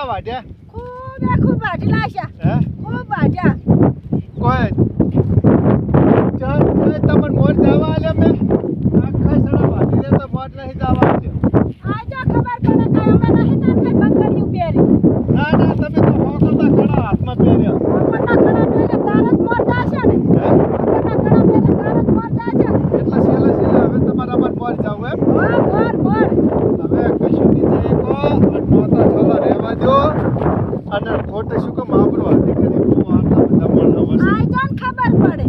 કેટલા વાગ્યા? ખૂબ ખૂબ લાગ્યા હે? ખૂબ ભાજ્યા કોઈ ચાલ ચાલ તમને મોર જવા આલ્યા મેં આખા સડા વાટી દે તો મોર નહીં જવા આલ્યો આ જો ખબર પડે કે અમે નહીં તો અમે બંગડીયું પહેરી ના ના તમે તો હોકલતા ઘણા હાથમાં પહેર્યા આપણના ઘણા પહેરે તારત મોર જાશે ને હે આપણના ઘણા પહેરે તારત મોર જાશે ને એટલા છેલ્લે છેલ્લે હવે તમારા પર મોર જાવ એમ મોર મોર મોર હવે કશું નહીં થાય કો નોતા થોડા અને ખોટે શું કે માપરો હાથી કરી બહુ આટલા બધા મણ આવશે આ જો ખબર પડે.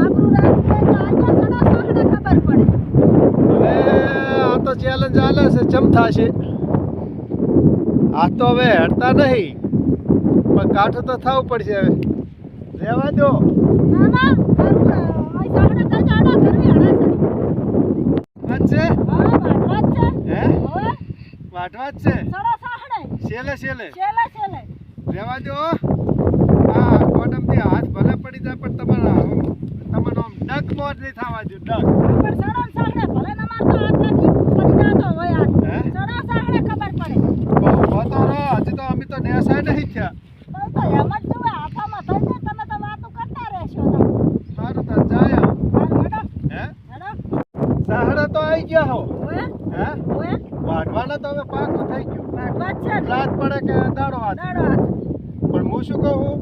આબરૂ રાખે તો આ જો સડા સાંકડે ખબર પડે. હવે આ તો ચેલેન્જ આલે છે ચમ થાશે? આ તો હવે હડતા નહીં. પણ કાઠું તો થવું પડશે હવે. રહેવા દો. ના ના કરવું તો જાડો કરવી હડાસડી વાત છે? હા જ છે. હે? છે? સડા છેલે છેલ્લે. છેલે છેલે રહેવા દો આ કોડમથી હાથ ભલે પડી જાય પણ તમારા તમારો આમ ડગ મોર નહીં થવા દો ડક પણ સડા સાંકડે ભલે ના મારતો હાથમાંથી પડી જાતો હોય હાથ હે સડા સાંકડે ખબર પડે બહુ હોતો રહો હજી તો અમે તો નેસાય નહીં થયા તો તો એમ જ જોવે આફામાં થઈ જાય તમે તો વાતો કરતા રહેશો તો સારું તો જાય હારું હેડો હે હેડો સાહડા તો આવી ગયા હો. હે? વાઢવાના તો હવે પાકું થઈ ગયું. રાત પડે કે દાડો હાથ. પણ હું શું કહું?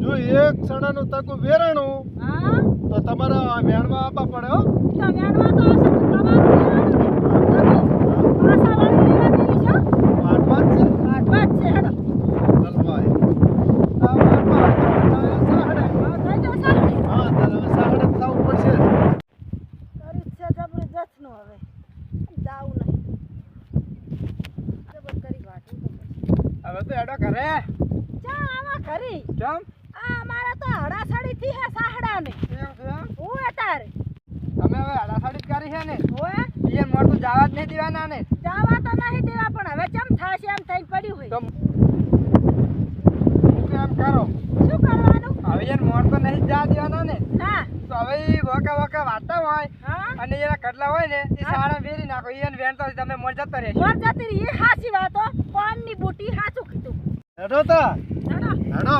જો એક સણાનું તકું વેરાણું હા? તો તમારે આ વેણવા આપવા પડે હો. વેણવા તો તમારું વાઢવા જ છે. જ છે હેડો હલવાય આ વાઢવા હતા, હવે સાહડે. હા થઈ જાવ સાંકડે હા તારે હવે સાહડે જ થવું પડશે કરી જ છે જબરજસ્તનું હવે જાવું નહીં જબર કરી વાટવું તો પછી હવે તો એડો કરે ચા આવા ખરી ચમ? આ અમારે તો હડાસડી થી હે સાહડા ને હું તારે? તમે હવે આડાસાડી જ કરી છે ને. ઓએ બીજે તો જવા જ નહીં દેવાના ને. જાવા તો નહીં દેવા પણ હવે ચમ થાશે એમ થઈ પડ્યું હોય. તો એમ કરો. શું કરવાનું? હવે મોર તો નહીં જ જવા ને. ના. તો હવે વોકા વોકા વાટતા હોય અને એના કડલા હોય ને એ. સાડા વેરી નાખો. ઈયન વેન તો તમે મોર જતા રહેશો મોર જતી રહી. એ સાચી વાતો પાનની બુટી હાચું કીધું. હેડો તા. હેડો. હેડો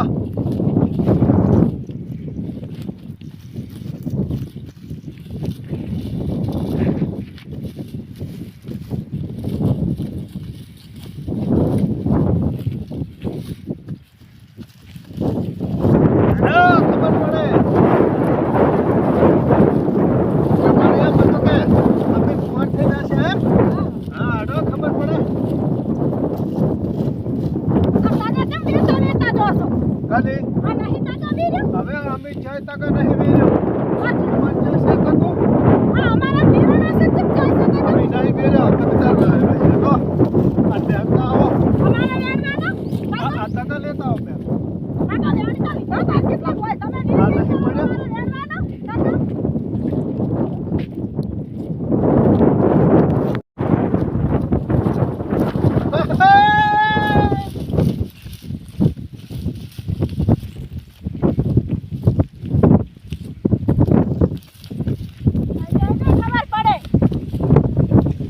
હેડો, ખબર પડે. તમારે એમ હતું કે અમે ફોન થઈ જશે એમ? હા, હેડો, ખબર પડે. આ તાજા કેમ બેસો લેતા જોશો ખાલી આ નહીં તાજા બીર્યો હવે અમે જય તક નહીં અમારા વેર્યો તમે ચાલ હેડો અને હમણાં આવો. અમારા વેણવાનો આ આ તક લેતા આવો બેન કાકા વેણી તો લીધો તા કેટલા હોય તમે હા, નથી પડ્યો. અમારા વેણવાનો કાકા ખબર પડે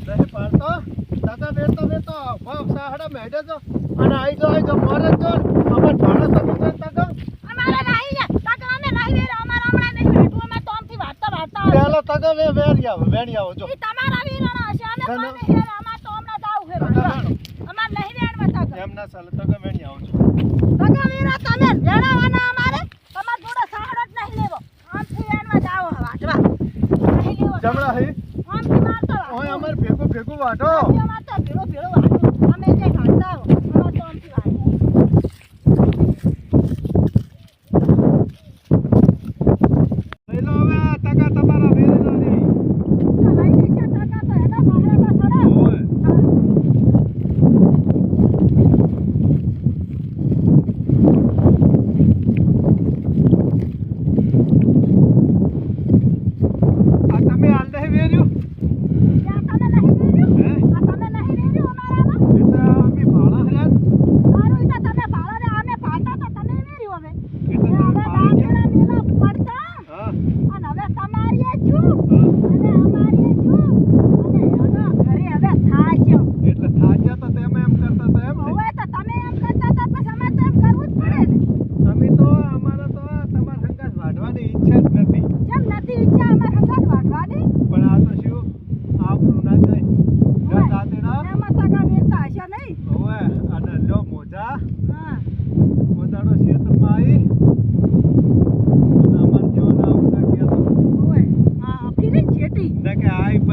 નહીં પાડતો તક વેરતો વેરતો ભાવ સાહડા મેડે તો અને આઈ જો આઈ જો મોરે જો અમાર તો બીજો તક અમારે નહીં ને કાકા અમે નહીં વેરે અમારા હમણાં નહીં વેઠું અમે તો આમથી વાટતા આવે પેલો તક વે વેરી આવો વેણી આવો જો. તમારા વીરણા હશે. અમે ના, ના. કોને અમાર તો હમણાં તક વાટવા. વેણો અમાર નહીં વેણવા કાકા એમ ના ચાલે તક વેણી આવો છો કાકા વીરા તમે વેણાવાના અમારે? તમાર જોડે સાહડો જ નહીં લેવો. આમથી વેણવા જાવો વાટવા નહીં લેવો. જમણા હી? આમથી મારતો વાટવો. અમાર ભેગું ભેગું વાટો અમાર તો ભેળો ભેળો વાટવો. અમે જે વાટતા આવો અમાર તો આમથી વાટવું. લઈ લો હવે તક તમારા વેરીનો ની તો લઈ જશે કાકા તો એના સાહડામાં સડે. ઓય હા. આ તમે હાલ નહીં વેર્યું ત્યાં તમે નહીં વેર્યું? હે આ તમે નહીં વેર્યું અમારામાં? એટલે અમે ભાણા હર્યા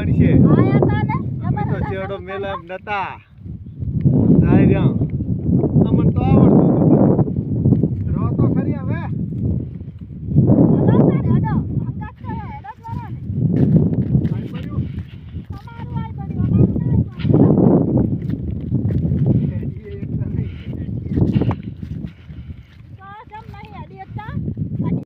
છે આયા તા ને અમે તો જબરદસ્ત ચેડો હતું